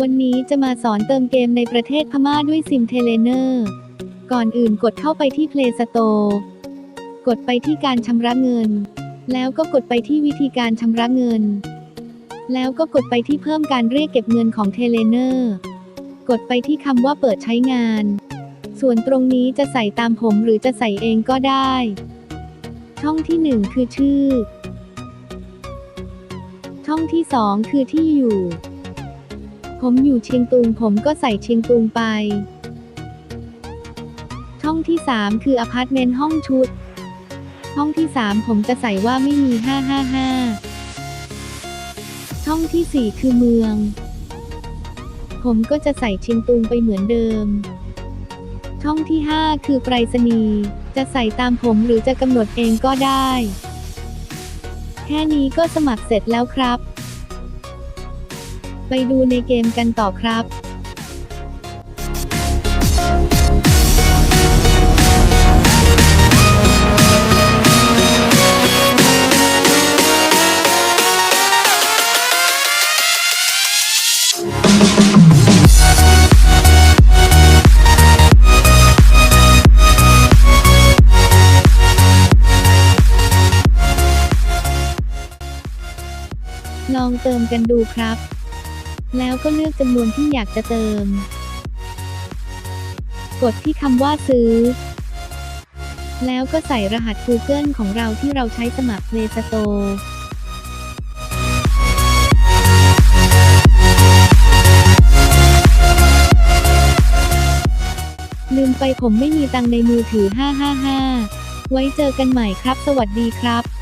วันนี้จะมาสอนเติมเกมในประเทศพม่าด้วยซิมเทเลเนอร์ ก่อนอื่นกดเข้าไปที่ Play Store กดไปที่การชำระเงิน แล้วก็กดไปที่วิธีการชำระเงิน แล้วก็กดไปที่เพิ่มการเรียกเก็บเงินของเทเลเนอร์ กดไปที่คำว่าเปิดใช้งาน ส่วนตรงนี้จะใส่ตามผมหรือจะใส่เองก็ได้ ช่องที่หนึ่งคือชื่อ ช่องที่สองคือที่อยู่ ผมอยู่เชียงตุงผมก็ใส่เชียงตุงไป ช่องที่สามคืออพาร์ตเมนต์ห้องชุด ห้องที่สามผมจะใส่ว่าไม่มี 555 ช่องที่สี่คือเมือง ผมก็จะใส่เชียงตุงไปเหมือนเดิม ช่องที่ห้าคือไปรษณีย์จะใส่ตามผมหรือจะกำหนดเองก็ได้ แค่นี้ก็สมัครเสร็จแล้วครับ ไปดูในเกมกันต่อครับลองเติมกันดูครับ แล้วก็เลือกจำนวนที่อยากจะเติม กดที่คำว่าซื้อ แล้วก็ใส่รหัส Google ของเราที่เราใช้สมัคร Play Store ลืมไปผมไม่มีตังในมือถือ 555 ไว้เจอกันใหม่ครับ สวัสดีครับ